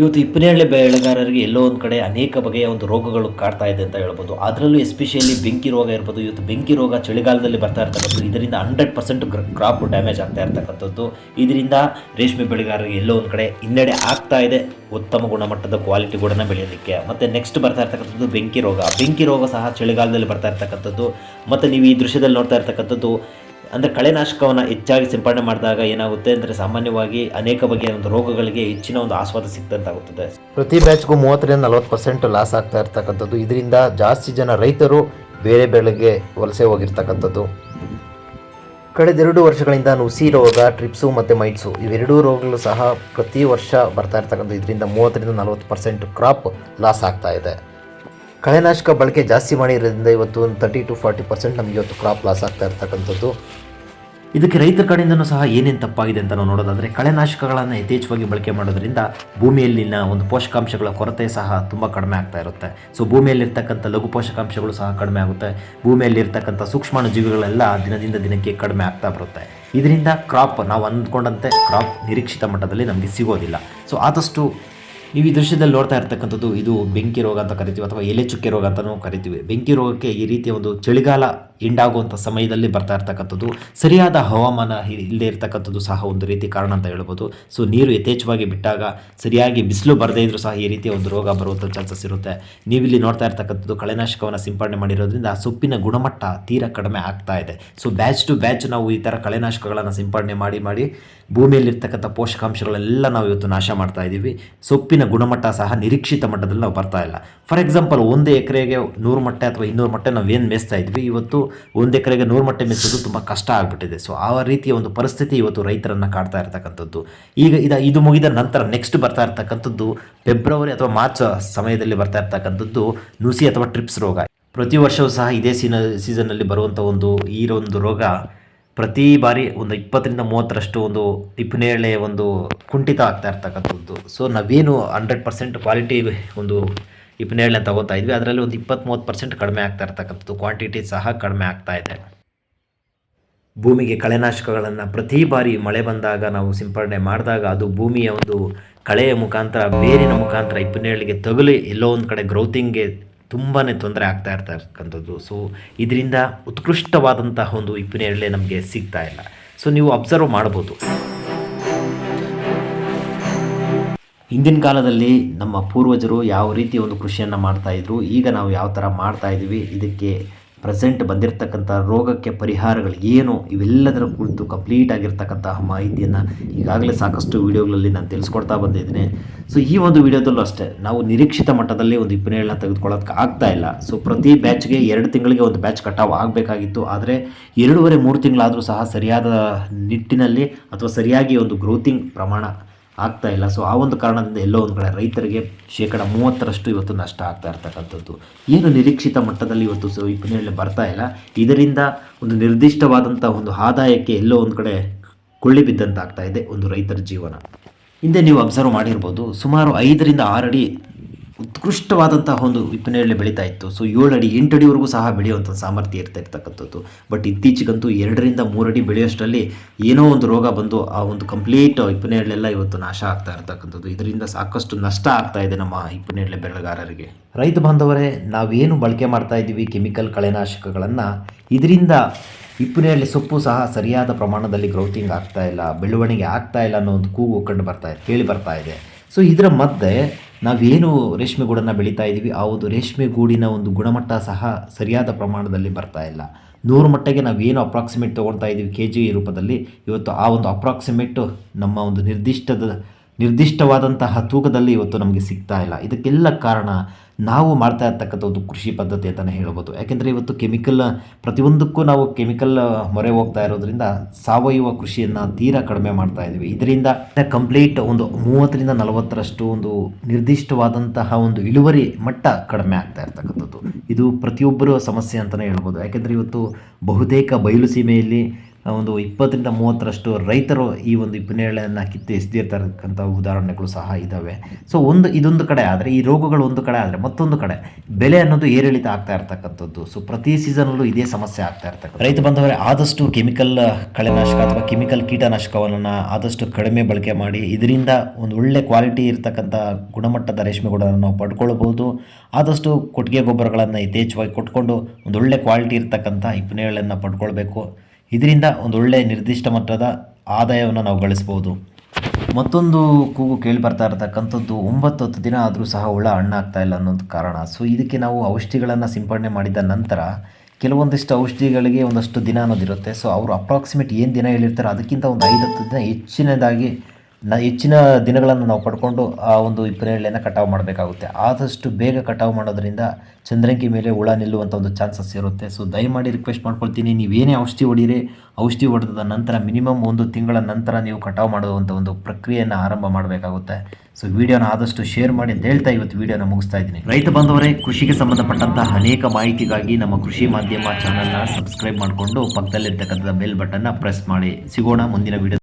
ಇವತ್ತು ಇಪ್ಪನೇಳೆ ಬೆಳೆಗಾರರಿಗೆ ಎಲ್ಲೋ ಒಂದು ಕಡೆ ಅನೇಕ ಬಗೆಯ ಒಂದು ರೋಗಗಳು ಕಾಡ್ತಾ ಇದೆ ಅಂತ ಹೇಳ್ಬೋದು. ಅದರಲ್ಲೂ ಎಸ್ಪೆಷಲಿ ಬೆಂಕಿ ರೋಗ ಇರ್ಬೋದು. ಇವತ್ತು ಬೆಂಕಿ ರೋಗ ಚಳಿಗಾಲದಲ್ಲಿ ಬರ್ತಾ ಇರ್ತಕ್ಕಂಥದ್ದು, ಇದರಿಂದ ಹಂಡ್ರೆಡ್ ಪರ್ಸೆಂಟ್ ಕ್ರಾಪ್ ಡ್ಯಾಮೇಜ್ ಆಗ್ತಾ ಇರ್ತಕ್ಕಂಥದ್ದು. ಇದರಿಂದ ರೇಷ್ಮೆ ಬೆಳೆಗಾರರಿಗೆ ಎಲ್ಲೋ ಒಂದು ಕಡೆ ಹಿನ್ನಡೆ ಆಗ್ತಾ ಇದೆ. ಉತ್ತಮ ಗುಣಮಟ್ಟದ ಕ್ವಾಲಿಟಿ ಕೂಡ ಬೆಳೆಯಲಿಕ್ಕೆ. ಮತ್ತು ನೆಕ್ಸ್ಟ್ ಬರ್ತಾ ಇರ್ತಕ್ಕಂಥದ್ದು ಬೆಂಕಿ ರೋಗ. ಬೆಂಕಿ ರೋಗ ಸಹ ಚಳಿಗಾಲದಲ್ಲಿ ಬರ್ತಾ ಇರ್ತಕ್ಕಂಥದ್ದು. ಮತ್ತು ನೀವು ಈ ದೃಶ್ಯದಲ್ಲಿ ನೋಡ್ತಾ ಇರ್ತಕ್ಕಂಥದ್ದು ಅಂದರೆ ಕಳೆನಾಶಕವನ್ನು ಹೆಚ್ಚಾಗಿ ಸಿಂಪಡಣೆ ಮಾಡಿದಾಗ ಏನಾಗುತ್ತೆ ಅಂದರೆ ಸಾಮಾನ್ಯವಾಗಿ ಅನೇಕ ಬಗೆಯ ಒಂದು ರೋಗಗಳಿಗೆ ಹೆಚ್ಚಿನ ಒಂದು ಆಸ್ವಾದ ಸಿಗ್ತಂತಾಗುತ್ತದೆ. ಪ್ರತಿ ಬ್ಯಾಚ್ಗೂ ಮೂವತ್ತರಿಂದ ನಲವತ್ತು ಪರ್ಸೆಂಟ್ ಲಾಸ್ ಆಗ್ತಾ ಇರ್ತಕ್ಕಂಥದ್ದು. ಇದರಿಂದ ಜಾಸ್ತಿ ಜನ ರೈತರು ಬೇರೆ ಬೆಳೆಗೆ ವಲಸೆ ಹೋಗಿರ್ತಕ್ಕಂಥದ್ದು. ಕಳೆದೆರಡು ವರ್ಷಗಳಿಂದ ನುಸಿ ರೋಗ, ಟ್ರಿಪ್ಸು ಮತ್ತು ಮೈಟ್ಸು ಇವೆರಡೂ ರೋಗಗಳು ಸಹ ಪ್ರತಿ ವರ್ಷ ಬರ್ತಾ ಇರ್ತಕ್ಕಂಥ ಇದರಿಂದ ಮೂವತ್ತರಿಂದ ನಲವತ್ತು ಪರ್ಸೆಂಟ್ ಕ್ರಾಪ್ ಲಾಸ್ ಆಗ್ತಾ ಇದೆ. ಕಳೆನಾಶಕ ಬಳಕೆ ಜಾಸ್ತಿ ಮಾಡಿರೋದ್ರಿಂದ ಇವತ್ತು ಒಂದು ತರ್ಟಿ ಟು ಫಾರ್ಟಿ ಪರ್ಸೆಂಟ್ ನಮಗೆ ಇವತ್ತು ಕ್ರಾಪ್ ಲಾಸ್ ಆಗ್ತಾ ಇರ್ತಕ್ಕಂಥದ್ದು. ಇದಕ್ಕೆ ರೈತರ ಕಡೆಯಿಂದನೂ ಸಹ ಏನೇನು ತಪ್ಪಾಗಿದೆ ಅಂತ ನಾವು ನೋಡೋದಾದರೆ ಕಳೆನಾಶಕಗಳನ್ನು ಯಥೇಚ್ಛವಾಗಿ ಬಳಕೆ ಮಾಡೋದರಿಂದ ಭೂಮಿಯಲ್ಲಿನ ಒಂದು ಪೋಷಕಾಂಶಗಳ ಕೊರತೆ ಸಹ ತುಂಬ ಕಡಿಮೆ ಆಗ್ತಾ ಇರುತ್ತೆ. ಸೊ ಭೂಮಿಯಲ್ಲಿರ್ತಕ್ಕಂಥ ಲಘು ಪೋಷಕಾಂಶಗಳು ಸಹ ಕಡಿಮೆ ಆಗುತ್ತೆ. ಭೂಮಿಯಲ್ಲಿರ್ತಕ್ಕಂಥ ಸೂಕ್ಷ್ಮಾಣು ಜೀವಿಗಳೆಲ್ಲ ದಿನದಿಂದ ದಿನಕ್ಕೆ ಕಡಿಮೆ ಆಗ್ತಾ ಬರುತ್ತೆ. ಇದರಿಂದ ಕ್ರಾಪ್ ನಾವು ಅಂದ್ಕೊಂಡಂತೆ ಕ್ರಾಪ್ ನಿರೀಕ್ಷಿತ ಮಟ್ಟದಲ್ಲಿ ನಮಗೆ ಸಿಗೋದಿಲ್ಲ. ಸೊ ಆದಷ್ಟು ನೀವು ಈ ದೃಶ್ಯದಲ್ಲಿ ನೋಡ್ತಾ ಇರ್ತಕ್ಕಂಥದ್ದು ಇದು ಬೆಂಕಿ ರೋಗ ಅಂತ ಕರಿತೀವಿ ಅಥವಾ ಎಲೆ ಚುಕ್ಕೆ ರೋಗ ಅಂತಲೂ ಕರಿತೀವಿ. ಬೆಂಕಿ ರೋಗಕ್ಕೆ ಈ ರೀತಿಯ ಒಂದು ಚಳಿಗಾಲ ಎಂಡಾಗುವಂಥ ಸಮಯದಲ್ಲಿ ಬರ್ತಾ ಇರ್ತಕ್ಕಂಥದ್ದು. ಸರಿಯಾದ ಹವಾಮಾನ ಇಲ್ಲದೆ ಇರತಕ್ಕಂಥದ್ದು ಸಹ ಒಂದು ರೀತಿ ಕಾರಣ ಅಂತ ಹೇಳ್ಬೋದು. ಸೊ, ನೀರು ಯಥೇಚ್ಛವಾಗಿ ಬಿಟ್ಟಾಗ ಸರಿಯಾಗಿ ಬಿಸಿಲು ಬರದೇ ಇದ್ರೂ ಸಹ ಈ ರೀತಿಯ ಒಂದು ರೋಗ ಬರುವಂಥ ಚಾನ್ಸಸ್ ಇರುತ್ತೆ. ನೀವಿಲ್ಲಿ ನೋಡ್ತಾ ಇರ್ತಕ್ಕಂಥದ್ದು ಕಳೆನಾಶಕವನ್ನು ಸಿಂಪಡಣೆ ಮಾಡಿರೋದ್ರಿಂದ ಸೊಪ್ಪಿನ ಗುಣಮಟ್ಟ ತೀರಾ ಕಡಿಮೆ ಆಗ್ತಾ ಇದೆ. ಸೊ, ಬ್ಯಾಚ್ ಟು ಬ್ಯಾಚ್ ನಾವು ಈ ಥರ ಕಳೆನಾಶಕಗಳನ್ನು ಸಿಂಪಡಣೆ ಮಾಡಿ ಮಾಡಿ ಭೂಮಿಯಲ್ಲಿರ್ತಕ್ಕಂಥ ಪೋಷಕಾಂಶಗಳೆಲ್ಲ ನಾವು ಇವತ್ತು ನಾಶ ಮಾಡ್ತಾ ಇದ್ದೀವಿ ಸೊಪ್ಪಿನ ಗುಣಮಟ್ಟ ಸಹ ನಿರೀಕ್ಷಿತ ಮಟ್ಟದಲ್ಲಿ ನಾವು ಬರ್ತಾ ಇಲ್ಲ. ಫಾರ್ ಎಕ್ಸಾಂಪಲ್ ಒಂದು ಎಕರೆಗೆ ನೂರು ಮೊಟ್ಟೆ ಅಥವಾ ಇನ್ನೂರು ಮೊಟ್ಟೆ ನಾವು ಏನು ಮೇಯಿಸ್ತಾ ಇದ್ವಿ, ಇವತ್ತು ಒಂದು ಎಕರೆಗೆ ನೂರು ಮೊಟ್ಟೆ ಮೇಯಿಸೋದು ತುಂಬ ಕಷ್ಟ ಆಗಿಬಿಟ್ಟಿದೆ. ಸೊ ಆ ರೀತಿಯ ಒಂದು ಪರಿಸ್ಥಿತಿ ಇವತ್ತು ರೈತರನ್ನು ಕಾಡ್ತಾ ಇರ್ತಕ್ಕಂಥದ್ದು. ಈಗ ಇದು ಇದು ಮುಗಿದ ನಂತರ ನೆಕ್ಸ್ಟ್ ಬರ್ತಾ ಇರ್ತಕ್ಕಂಥದ್ದು ಫೆಬ್ರವರಿ ಅಥವಾ ಮಾರ್ಚ್ ಸಮಯದಲ್ಲಿ ಬರ್ತಾ ಇರತಕ್ಕಂಥದ್ದು ನುಸಿ ಅಥವಾ ಟ್ರಿಪ್ಸ್ ರೋಗ. ಪ್ರತಿ ವರ್ಷವೂ ಸಹ ಇದೇ ಸೀನ ಸೀಸನ್ನಲ್ಲಿ ಬರುವಂಥ ಒಂದು ಈ ಒಂದು ರೋಗ ಪ್ರತಿ ಬಾರಿ ಒಂದು ಇಪ್ಪತ್ತರಿಂದ ಮೂವತ್ತರಷ್ಟು ಒಂದು ಟಿಪ್ಪನೇಳೆ ಒಂದು ಕುಂಠಿತ ಆಗ್ತಾ ಇರ್ತಕ್ಕಂಥದ್ದು. ಸೊ ನಾವೇನು ಹಂಡ್ರೆಡ್ ಪರ್ಸೆಂಟ್ ಕ್ವಾಲಿಟಿ ಒಂದು ಇಪ್ಪನೇಳೆ ತಗೋತಾ ಇದ್ವಿ. ಅದರಲ್ಲಿ ಒಂದು ಇಪ್ಪತ್ತು ಮೂವತ್ತು ಪರ್ಸೆಂಟ್ ಕಡಿಮೆ ಆಗ್ತಾ ಇರ್ತಕ್ಕಂಥದ್ದು. ಕ್ವಾಂಟಿಟಿ ಸಹ ಕಡಿಮೆ ಆಗ್ತಾ ಇದೆ. ಭೂಮಿಗೆ ಕಳೆನಾಶಕಗಳನ್ನು ಪ್ರತಿ ಬಾರಿ ಮಳೆ ಬಂದಾಗ ನಾವು ಸಿಂಪಡಣೆ ಮಾಡಿದಾಗ ಅದು ಭೂಮಿಯ ಒಂದು ಕಳೆಯ ಮುಖಾಂತರ, ಬೇರಿನ ಮುಖಾಂತರ ಇಪ್ಪನೇಳಿಗೆ ತಗುಲಿ ಎಲ್ಲೋ ಒಂದು ಕಡೆ ಗ್ರೌತಿಂಗ್ಗೆ ತುಂಬಾ ತೊಂದರೆ ಆಗ್ತಾ ಇರ್ತಕ್ಕಂಥದ್ದು. ಸೊ ಇದರಿಂದ ಉತ್ಕೃಷ್ಟವಾದಂತಹ ಒಂದು ಇಪ್ಪಿನೇರಳೆ ನಮಗೆ ಸಿಗ್ತಾ ಇಲ್ಲ. ಸೊ ನೀವು ಅಬ್ಸರ್ವ್ ಮಾಡ್ಬೋದು. ಹಿಂದಿನ ಕಾಲದಲ್ಲಿ ನಮ್ಮ ಪೂರ್ವಜರು ಯಾವ ರೀತಿ ಒಂದು ಕೃಷಿಯನ್ನು ಮಾಡ್ತಾಯಿದ್ರು ಈಗ ನಾವು ಯಾವ ಥರ ಮಾಡ್ತಾ ಇದ್ದೀವಿ ಇದಕ್ಕೆ ಪ್ರೆಸೆಂಟ್ ಬಂದಿರತಕ್ಕಂಥ ರೋಗಕ್ಕೆ ಪರಿಹಾರಗಳು ಏನು ಇವೆಲ್ಲದರ ಕುರಿತು ಕಂಪ್ಲೀಟ್ ಆಗಿರ್ತಕ್ಕಂತಹ ಮಾಹಿತಿಯನ್ನು ಈಗಾಗಲೇ ಸಾಕಷ್ಟು ವೀಡಿಯೋಗಳಲ್ಲಿ ನಾನು ತಿಳಿಸ್ಕೊಡ್ತಾ ಬಂದಿದ್ದೀನಿ ಸೊ ಈ ಒಂದು ವಿಡಿಯೋದಲ್ಲೂ ಅಷ್ಟೇ, ನಾವು ನಿರೀಕ್ಷಿತ ಮಟ್ಟದಲ್ಲಿ ಒಂದು ಇಪ್ಪನೇಳನ್ನ ತೆಗೆದುಕೊಳ್ಳೋದಕ್ಕೆ ಆಗ್ತಾ ಇಲ್ಲ. ಸೊ ಪ್ರತಿ ಬ್ಯಾಚ್ಗೆ ಎರಡು ತಿಂಗಳಿಗೆ ಒಂದು ಬ್ಯಾಚ್ ಕಟಾವು ಆಗಬೇಕಾಗಿತ್ತು. ಆದರೆ, ಎರಡೂವರೆ ಮೂರು ತಿಂಗಳಾದರೂ ಸಹ ಸರಿಯಾದ ನಿಟ್ಟಿನಲ್ಲಿ ಅಥವಾ ಸರಿಯಾಗಿ ಒಂದು ಗ್ರೋತಿಂಗ್ ಪ್ರಮಾಣ ಆಗ್ತಾ ಇಲ್ಲ. ಸೊ ಆ ಒಂದು ಕಾರಣದಿಂದ ಎಲ್ಲೋ ಒಂದು ಕಡೆ ರೈತರಿಗೆ ಶೇಕಡ ಮೂವತ್ತರಷ್ಟು ಇವತ್ತು ನಷ್ಟ ಆಗ್ತಾ ಇರ್ತಕ್ಕಂಥದ್ದು. ಏನು ನಿರೀಕ್ಷಿತ ಮಟ್ಟದಲ್ಲಿ ಇವತ್ತು ಸೊ ಇಪ್ಪನೇಳೆ ಬರ್ತಾ ಇಲ್ಲ. ಇದರಿಂದ ಒಂದು ನಿರ್ದಿಷ್ಟವಾದಂಥ ಒಂದು ಆದಾಯಕ್ಕೆ ಎಲ್ಲೋ ಒಂದು ಕಡೆ ಕುಳ್ಳಿ ಬಿದ್ದಂತಾಗ್ತಾ ಇದೆ ಒಂದು ರೈತರ ಜೀವನ. ಹಿಂದೆ ನೀವು ಅಬ್ಸರ್ವ್ ಮಾಡಿರ್ಬೋದು, ಸುಮಾರು ಐದರಿಂದ ಆರು ಅಡಿ ಉತ್ಕೃಷ್ಟವಾದಂತಹ ಒಂದು ವಿಪ್ಪನೇಳೆ ಬೆಳೀತಾ ಇತ್ತು. ಸೊ ಏಳು ಅಡಿ, ಎಂಟು ಅಡಿವರೆಗೂ ಸಹ ಬೆಳೆಯುವಂಥ ಸಾಮರ್ಥ್ಯ ಇರ್ತಾ ಇರ್ತಕ್ಕಂಥದ್ದು. ಬಟ್ ಇತ್ತೀಚೆಗಂತೂ ಎರಡರಿಂದ ಮೂರು ಅಡಿ ಬೆಳೆಯೋಷ್ಟರಲ್ಲಿ ಏನೋ ಒಂದು ರೋಗ ಬಂದು ಆ ಒಂದು ಕಂಪ್ಲೀಟ್ ಇಪ್ಪನೇಳೆಲ್ಲ ಇವತ್ತು ನಾಶ ಆಗ್ತಾ ಇರ್ತಕ್ಕಂಥದ್ದು. ಇದರಿಂದ ಸಾಕಷ್ಟು ನಷ್ಟ ಆಗ್ತಾ ಇದೆ ನಮ್ಮ ಇಪ್ಪನೇಳೆ ಬೆಳೆಗಾರರಿಗೆ. ರೈತ ಬಾಂಧವರೇ, ನಾವೇನು ಬಳಕೆ ಮಾಡ್ತಾ ಇದ್ದೀವಿ ಕೆಮಿಕಲ್ ಕಳೆನಾಶಕಗಳನ್ನು, ಇದರಿಂದ ಇಪ್ಪನೇಳೆ ಸೊಪ್ಪು ಸಹ ಸರಿಯಾದ ಪ್ರಮಾಣದಲ್ಲಿ ಗ್ರೌತಿಂಗ್ ಆಗ್ತಾ ಇಲ್ಲ, ಬೆಳವಣಿಗೆ ಆಗ್ತಾ ಇಲ್ಲ ಅನ್ನೋ ಒಂದು ಕೂಗು ಕಂಡು ಬರ್ತಾ ಇದೆ, ಕೇಳಿ ಬರ್ತಾ ಇದೆ. ಸೊ ಇದರ ಮಧ್ಯೆ ನಾವೇನು ರೇಷ್ಮೆ ಗೂಡನ್ನು ಬೆಳೀತಾ ಇದ್ದೀವಿ ಆ ಒಂದು ರೇಷ್ಮೆ ಗೂಡಿನ ಒಂದು ಗುಣಮಟ್ಟ ಸಹ ಸರಿಯಾದ ಪ್ರಮಾಣದಲ್ಲಿ ಬರ್ತಾ ಇಲ್ಲ. ನೂರು ಮಟ್ಟಿಗೆ ನಾವೇನು ಅಪ್ರಾಕ್ಸಿಮೇಟ್ ತೊಗೊಳ್ತಾ ಇದ್ದೀವಿ ಕೆ ಜಿ ರೂಪದಲ್ಲಿ, ಇವತ್ತು ಆ ಒಂದು ಅಪ್ರಾಕ್ಸಿಮೇಟು ನಮ್ಮ ಒಂದು ನಿರ್ದಿಷ್ಟದ ನಿರ್ದಿಷ್ಟವಾದಂತಹ ತೂಕದಲ್ಲಿ ಇವತ್ತು ನಮಗೆ ಸಿಗ್ತಾ ಇಲ್ಲ. ಇದಕ್ಕೆಲ್ಲ ಕಾರಣ ನಾವು ಮಾಡ್ತಾ ಇರ್ತಕ್ಕಂಥ ಒಂದು ಕೃಷಿ ಪದ್ಧತಿ ಅಂತಲೇ ಹೇಳ್ಬೋದು. ಯಾಕೆಂದರೆ ಇವತ್ತು ಕೆಮಿಕಲ್ ಪ್ರತಿಯೊಂದಕ್ಕೂ ನಾವು ಕೆಮಿಕಲ್ ಮೊರೆ ಹೋಗ್ತಾ ಇರೋದ್ರಿಂದ ಸಾವಯವ ಕೃಷಿಯನ್ನು ತೀರಾ ಕಡಿಮೆ ಮಾಡ್ತಾ ಇದ್ದೀವಿ. ಇದರಿಂದ ಕಂಪ್ಲೀಟ್ ಒಂದು ಮೂವತ್ತರಿಂದ ನಲವತ್ತರಷ್ಟು ಒಂದು ನಿರ್ದಿಷ್ಟವಾದಂತಹ ಒಂದು ಇಳುವರಿ ಮಟ್ಟ ಕಡಿಮೆ ಆಗ್ತಾ ಇರ್ತಕ್ಕಂಥದ್ದು. ಇದು ಪ್ರತಿಯೊಬ್ಬರ ಸಮಸ್ಯೆ ಅಂತಲೇ ಹೇಳ್ಬೋದು. ಯಾಕೆಂದರೆ ಇವತ್ತು ಬಹುತೇಕ ಬಯಲು ಸೀಮೆಯಲ್ಲಿ ಒಂದು ಇಪ್ಪತ್ತರಿಂದ ಮೂವತ್ತರಷ್ಟು ರೈತರು ಈ ಒಂದು ಇಪ್ಪನೇಳೆಯನ್ನು ಕಿತ್ತು ಎಸೆದಿರ್ತಕ್ಕಂಥ ಉದಾಹರಣೆಗಳು ಸಹ ಇದ್ದಾವೆ ಸೊ ಒಂದು ಇದೊಂದು ಕಡೆ ಆದರೆ, ಈ ರೋಗಗಳು ಒಂದು ಕಡೆ ಆದರೆ ಮತ್ತೊಂದು ಕಡೆ ಬೆಲೆ ಅನ್ನೋದು ಏರಿಳಿತ ಆಗ್ತಾ ಇರ್ತಕ್ಕಂಥದ್ದು. ಸೊ ಪ್ರತಿ ಸೀಸನಲ್ಲೂ ಇದೇ ಸಮಸ್ಯೆ ಆಗ್ತಾ ಇರ್ತಕ್ಕಂಥ ರೈತ ಬಂದವರೇ ಆದಷ್ಟು ಕೆಮಿಕಲ್ ಕಳೆನಾಶಕ ಅಥವಾ ಕೆಮಿಕಲ್ ಕೀಟನಾಶಕವನ್ನು ಆದಷ್ಟು ಕಡಿಮೆ ಬಳಕೆ ಮಾಡಿ, ಇದರಿಂದ ಒಂದು ಒಳ್ಳೆ ಕ್ವಾಲಿಟಿ ಇರತಕ್ಕಂಥ ಗುಣಮಟ್ಟದ ರೇಷ್ಮೆ ಗೂಡನ್ನು ನಾವು ಪಡ್ಕೊಳ್ಬೋದು ಆದಷ್ಟು ಕೊಟ್ಟಿಗೆ ಗೊಬ್ಬರಗಳನ್ನು ಯಥೇಚ್ಛವಾಗಿ ಕೊಟ್ಕೊಂಡು ಒಂದು ಒಳ್ಳೆ ಕ್ವಾಲಿಟಿ ಇರ್ತಕ್ಕಂಥ ಇಪ್ಪನೇಳನ್ನು ಪಡ್ಕೊಳ್ಬೇಕು. ಇದರಿಂದ ಒಂದು ಒಳ್ಳೆಯ ನಿರ್ದಿಷ್ಟ ಮಟ್ಟದ ಆದಾಯವನ್ನು ನಾವು ಗಳಿಸ್ಬೋದು ಮತ್ತೊಂದು ಕೂಗು ಕೇಳಿ ಬರ್ತಾ ಇರತಕ್ಕಂಥದ್ದು ಒಂಬತ್ತು ಹತ್ತು ದಿನ ಆದರೂ ಸಹ ಹುಳ ಹಣ್ಣಾಗ್ತಾ ಇಲ್ಲ ಅನ್ನೋದು ಕಾರಣ. ಸೊ ಇದಕ್ಕೆ ನಾವು ಔಷಧಿಗಳನ್ನು ಸಿಂಪಡಣೆ ಮಾಡಿದ ನಂತರ ಕೆಲವೊಂದಿಷ್ಟು ಔಷಧಿಗಳಿಗೆ ಒಂದಷ್ಟು ದಿನ ಅನ್ನೋದಿರುತ್ತೆ. ಸೊ ಅವರು ಅಪ್ರಾಕ್ಸಿಮೇಟ್ ಏನು ದಿನ ಹೇಳಿರ್ತಾರೆ ಅದಕ್ಕಿಂತ ಒಂದು ಐದು ಹತ್ತು ದಿನ ಹೆಚ್ಚಿನದಾಗಿ ನ ಹೆಚ್ಚಿನ ದಿನಗಳನ್ನು ನಾವು ಪಡ್ಕೊಂಡು ಆ ಒಂದು ಇಪ್ಪನೇಳೆಯನ್ನು ಕಟಾವು ಮಾಡಬೇಕಾಗುತ್ತೆ. ಆದಷ್ಟು ಬೇಗ ಕಟಾವು ಮಾಡೋದ್ರಿಂದ ಚಂದ್ರಂಗಿ ಮೇಲೆ ಹುಳ ನಿಲ್ಲುವಂಥ ಒಂದು ಚಾನ್ಸಸ್ ಇರುತ್ತೆ. ಸೊ ದಯಮಾಡಿ ರಿಕ್ವೆಸ್ಟ್ ಮಾಡ್ಕೊಳ್ತೀನಿ. ನೀವೇನೇ ಔಷಧಿ ಹೊಡೀರಿ, ಔಷಧಿ ಹೊಡೆದ ನಂತರ ಮಿನಿಮಮ್ ಒಂದು ತಿಂಗಳ ನಂತರ ನೀವು ಕಟಾವು ಮಾಡುವಂಥ ಒಂದು ಪ್ರಕ್ರಿಯೆಯನ್ನು ಆರಂಭ ಮಾಡಬೇಕಾಗುತ್ತೆ. ಸೊ ವಿಡಿಯೋನ ಆದಷ್ಟು ಶೇರ್ ಮಾಡಿ ಅಂತ ಹೇಳ್ತಾ ಇವತ್ತು ವಿಡಿಯೋನ ಮುಗಿಸ್ತಾ ಇದ್ದೀನಿ. ರೈತ ಬಂದವರೇ, ಕೃಷಿಗೆ ಸಂಬಂಧಪಟ್ಟಂತಹ ಅನೇಕ ಮಾಹಿತಿಗಾಗಿ ನಮ್ಮ ಕೃಷಿ ಮಾಧ್ಯಮ ಚಾನಲ್ನ ಸಬ್ಸ್ಕ್ರೈಬ್ ಮಾಡಿಕೊಂಡು ಪಕ್ಕದಲ್ಲಿರ್ತಕ್ಕಂಥ ಬೆಲ್ ಬಟನ್ನ ಪ್ರೆಸ್ ಮಾಡಿ. ಸಿಗೋಣ ಮುಂದಿನ ವಿಡಿಯೋ